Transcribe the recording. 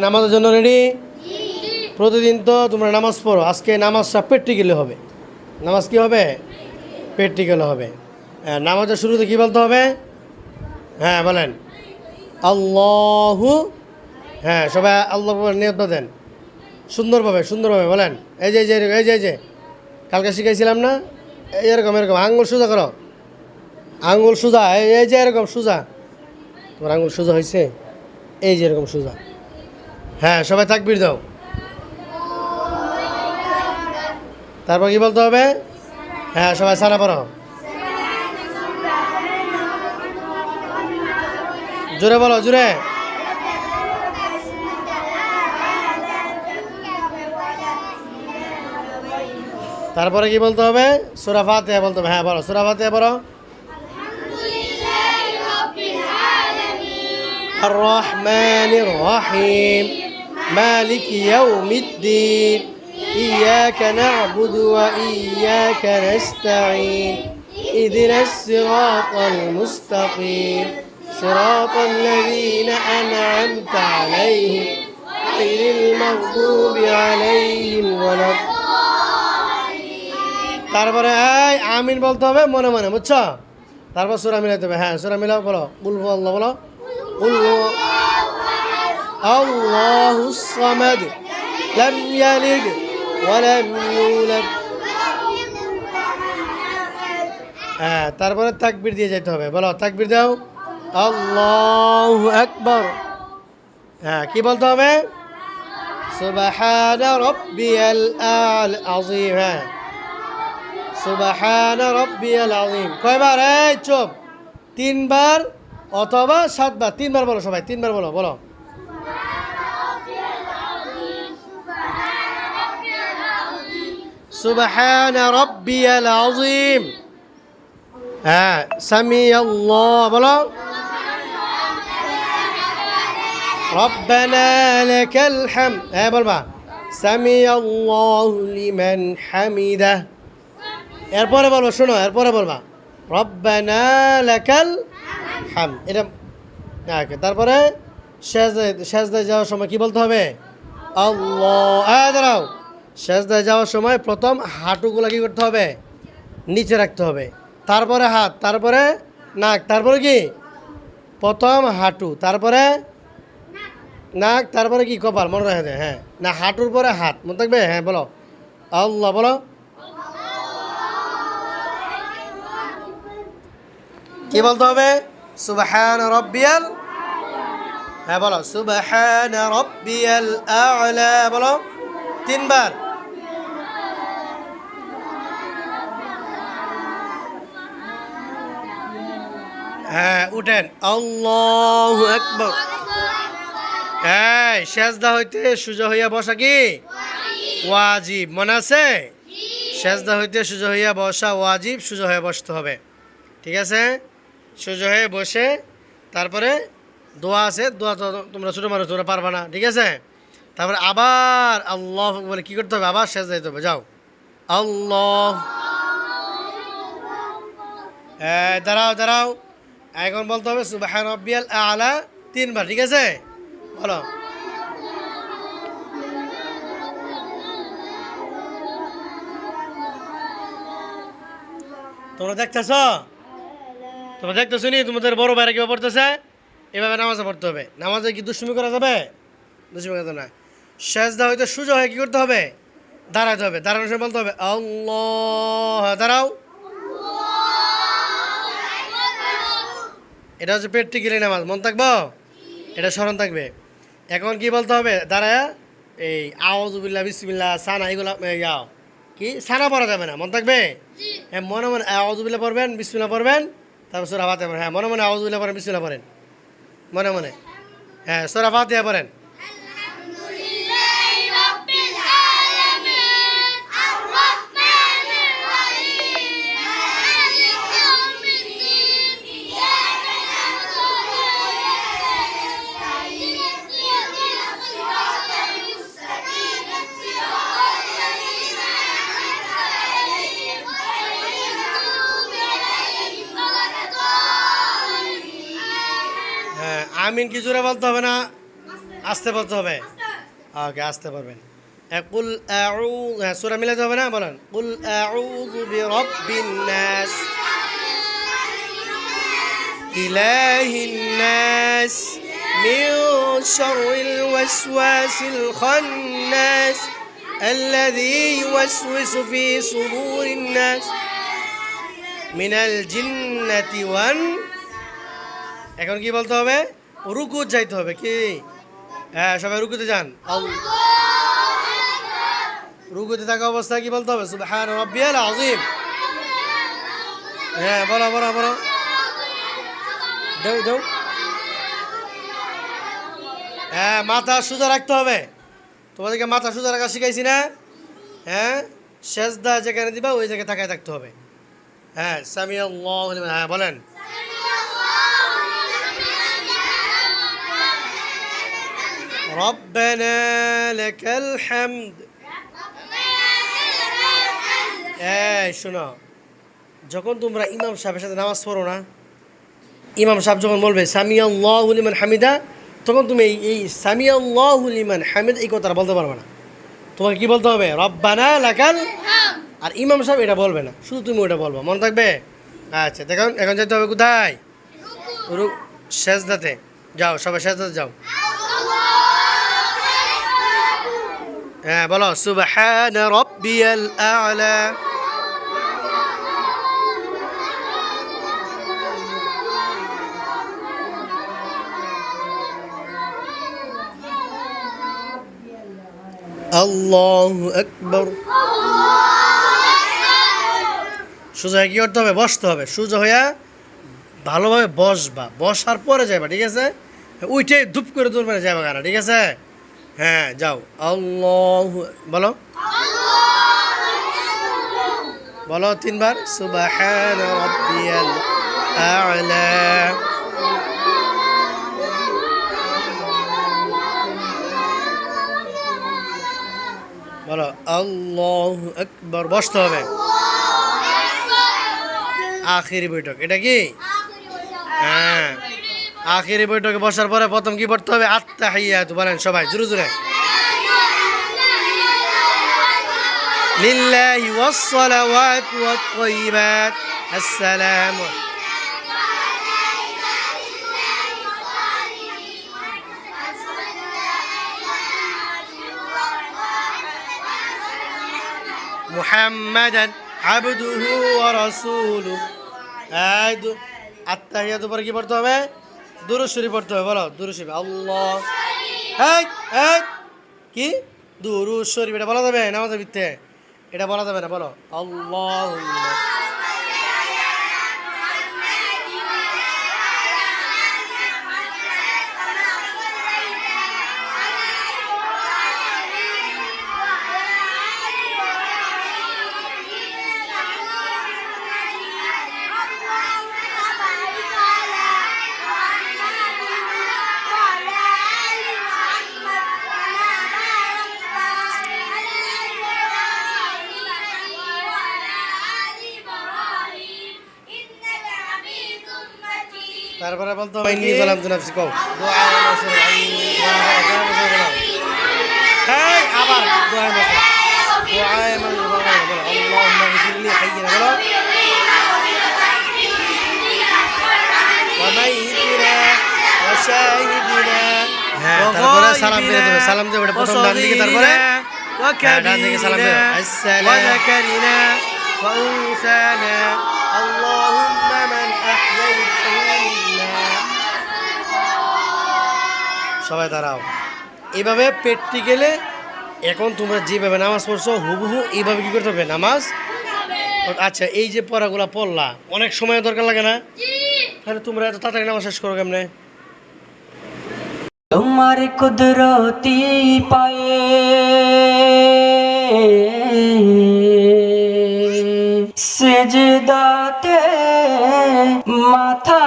নামাজের জন্য রেডি প্রতিদিন তো তোমরা নামাজ পড়ো। আজকে নামাজটা প্র্যাকটিক্যালি হবে। নামাজ কি হবে? প্র্যাকটিক্যাল হবে। হ্যাঁ, নামাজের শুরুতে কি বলতে হবে? হ্যাঁ বলেন। আল্লাহু হ্যাঁ সবাই আল্লাহ নিয়ত দেন সুন্দরভাবে সুন্দরভাবে বলেন। এই যে এই যে এই যে এই যে। কালকে শিখাইছিলাম না? এই এরকম এরকম। আঙ্গুল সোজা করো। আঙ্গুল সোজা। এই এই যে এরকম সোজা। তোমার আঙ্গুল সোজা হয়েছে এই যে এরকম সোজা। হ্যাঁ সবাই তাকবির দাও তারপর কি বলতে হবে হ্যাঁ সবাই সারা পড়ো জোরে বলো জোরে তারপরে কি বলতে হবে সুরা ফাতিহা বলতে হবে হ্যাঁ বলো সুরা ফাতিহা বলো الرحمن الرحيم مالك يوم الدين إياك نعبد وإياك نستعين اهدنا الصراط المستقيم صراط الذين أنعمت عليهم غير المغضوب عليهم ولا তারপরে এই আমিন বলতে হবে মনে মনে বুঝছো তারপর সুরা মিলাতে হবে হ্যাঁ সুরা মিলাও বলো বলবো আল্লাহ বলো قل هو الله الصمد لم يلد ولم يولد হ্যাঁ তারপরে তাকবির দিয়ে যেতে হবে বলো তাকবির দাও আল্লাহ আকবর হ্যাঁ কি বলতে হবে সুবহান রব্বিয়াল আল আযীম হ্যাঁ সুবহান রব্বিয়াল আযীম কয়বার এই চুপ তিনবার অথবা সাতবার তিনবার বলো সবাই তিনবার বলো বলো সুবহান রব্বিয়াল আযীম হ্যাঁ সামি আল্লাহ বলো ربنا لك الحمد হ্যাঁ বলবা সামি আল্লাহ লিমান হামিদা এরপরে বলবা শোনো এরপরে বলবা রব্বানা লাকাল হাম এটা ওকে তারপরে শেষদায় যাওয়ার সময় কি বলতে হবে? আল্লাহ। দাঁড়াও। শেষদায় যাওয়ার সময় প্রথম হাঁটুগুলো কি করতে হবে? নিচে রাখতে হবে। তারপরে হাত, তারপরে নাক, তারপরে কি? প্রথম হাঁটু, তারপরে নাক, তারপরে কি? কপাল, মনে রাখা যায় হ্যাঁ। না, হাঁটুর পরে হাত, মনে থাকবে? হ্যাঁ বলো। আল্লাহ, বলো। কি বলতে হবে? সুবহান রব্বিয়াল হ্যাঁ বলো। সুবহান রব্বিয়াল আ'লা, বলো। তিনবার। হ্যাঁ উঠেন। আল্লাহ আকবর। হ্যাঁ সেজদা হইতে সুজা হইয়া বসা কি? ওয়াজিব। মনে আছে? সেজদা হইতে সুজা হইয়া বসা ওয়াজিব, সুজা হয়ে বসতে হবে। ঠিক আছে? সোজা হয়ে বসে তারপরে দোয়া আছে, দোয়া তো তোমরা ছোটো মানুষ, তোমরা পারবা না, ঠিক আছে? তারপরে আবার আল্লাহ বলে কী করতে হবে? আবার শেষ যাইতে হবে, যাও। আল্লাহ দাঁড়াও দাঁড়াও। এখন বলতে হবে সুবাহ রব্বিয়াল আলা তিনবার, ঠিক আছে? বলো। তোমরা দেখতেছ? তোমরা দেখতেছো নি? তোমাদের বড় ভাইরা কীভাবে পড়তেছে? এভাবে নামাজে পড়তে হবে। নামাজে কি দুষ্টুমি করা যাবে? দুষ্টুমি করা যাবে না। সেজদা হয়তো সুযোগ হয়ে কি করতে হবে? দাঁড়াতে হবে। দাঁড়ানোর সময় বলতে হবে আল্লাহ দাঁড়াও। এটা হচ্ছে পেট টিকিলে নামাজ। মন থাকব? এটা স্মরণ থাকবে। এখন কি বলতে হবে? দাঁড়ায়। এই আওয়াজুবিল্লা বিসমিল্লা সানা এগুলা যাও কি? সানা পড়া যাবে না। মন থাকবে? হ্যাঁ মনে মনে আওয়াজুবিল্লা পড়বেন বিসমিল্লা পড়বেন তারপর সোরা পড়েন হ্যাঁ মনে মনে আওয়াজুবিল্লা পড়েন বিসমিল্লা পড়েন। মনে মনে। হ্যাঁ সোরা ফাতে পড়েন। আমিন কি জোরে বলতে হবে না আসতে বলতে হবে ওকে আসতে পারবেন হ্যাঁ, কুল আউ হ্যাঁ সুরা মিলাতে হবে না বলেন কুল আউযু বিরাব্বিন নাস ইলাহিন নাস من شر الوسواس الخناس الذي يوسوس في صدور الناس من الجنة وان এখন কি বলতে হবে রুকু যাইতে হবে, কি? হ্যাঁ সবাই রুকুতে যান। রুকুতে থাকা অবস্থায় কি বলতে হবে? সুবহান রাব্বিয়াল আযীম। হ্যাঁ বলো বলো বলো। দেও দেও। হ্যাঁ মাথা সোজা রাখতে হবে। তোমাদেরকে মাথা সোজা রাখা শিখাইছি না? হ্যাঁ সেজদা যেখানে দিবা, ওই জায়গায় তাকায় থাকতে হবে। হ্যাঁ সামি আল্লাহ হ্যাঁ বলেন। ربنا لك الحمد এই শোনো যখন তোমরা ইমাম সাহেবের সাথে নামাজ পড়ো না ইমাম সাহেব যখন বলবে সামিয়া লিমান হামিদা তখন তুমি এই এই সামিয়া লিমান হামিদ এই কথাটা বলতে পারবে না তোমাকে কি বলতে হবে রব্বানা লাকাল আর ইমাম সাহেব এটা বলবে না শুধু তুমি ওটা বলবো মনে থাকবে আচ্ছা দেখুন এখন যেতে হবে কোথায় রু শেষদাতে যাও সবাই শেষদাতে যাও হ্যাঁ বলো, সুবহান রব্বিয়াল আ'লা। আল্লাহু আকবার। সোজা কি করতে হবে? বসতে হবে। সোজা হইয়া ভালোভাবে বসবা। বসার পরে যাইবা, ঠিক আছে? উঠে ধূপ করে দূর যাবা গানা ঠিক আছে? হ্যাঁ যাও। আল্লাহ, বলো। বলো তিনবার। সুবাহান রাব্বিয়াল আ'লা। বলো, আল্লাহ আকবার, বসতে হবে। আখিরি বৈঠক, এটা কি? হ্যাঁ। আখিরি বৈঠকে বসার পরে প্রথম কি পড়তে হবে? আত্মা হাইয়া বলেন সবাই জুড়ে জুড়ে লিল্লাহি ওয়াসসালাওয়াত ওয়াত-তাইয়্যিবাত আসসালামু মুহাম্মাদান আবদুহু ওয়া রাসূলুহু। এই দু আত্তাহিয়াত উপরে কি পড়তে হবে? দুরূদ শরীফ পড়তে হবে, বলো দুরুশ্বরী আল্লাহ। এই এই, কি? দুরুশ্বরী এটা বলা যাবে নামাজের ভিত্তে এটা বলা যাবে না, বলো। আল্লাহুম্মা। তারপরে বলতে হবে ইন্নি যালামতু নাফসি কও দোয়া মাসুর এই আবার দোয়া মাসুর দোয়া মাসুর বলো আল্লাহুম্মা গফিরলি হাইয়িনা বলো وميتنا وشاهدنا হ্যাঁ তারপরে সালাম দিয়ে দেবে সালাম দিয়ে ওটা প্রথম ডান দিকে তারপরে হ্যাঁ, ডান দিকে সালাম দেবে আসসালাম وذكرنا وأنثانا اللهم من أحييته منا সবাই দাঁড়াও। এভাবে পেটটি গেলে এখন তোমরা যেভাবে নামাজ পড়ছো, হুবহু এইভাবে কি করতে হবে? নামাজ? আচ্ছা এই যে পড়াগুলো পড়লা, অনেক সময় দরকার লাগে না? তাহলে তোমরা এত তাড়াতাড়ি নামাজ শেষ করো কেমনে? তোমার কুদরতি পায়ে সেজদাতে মাথা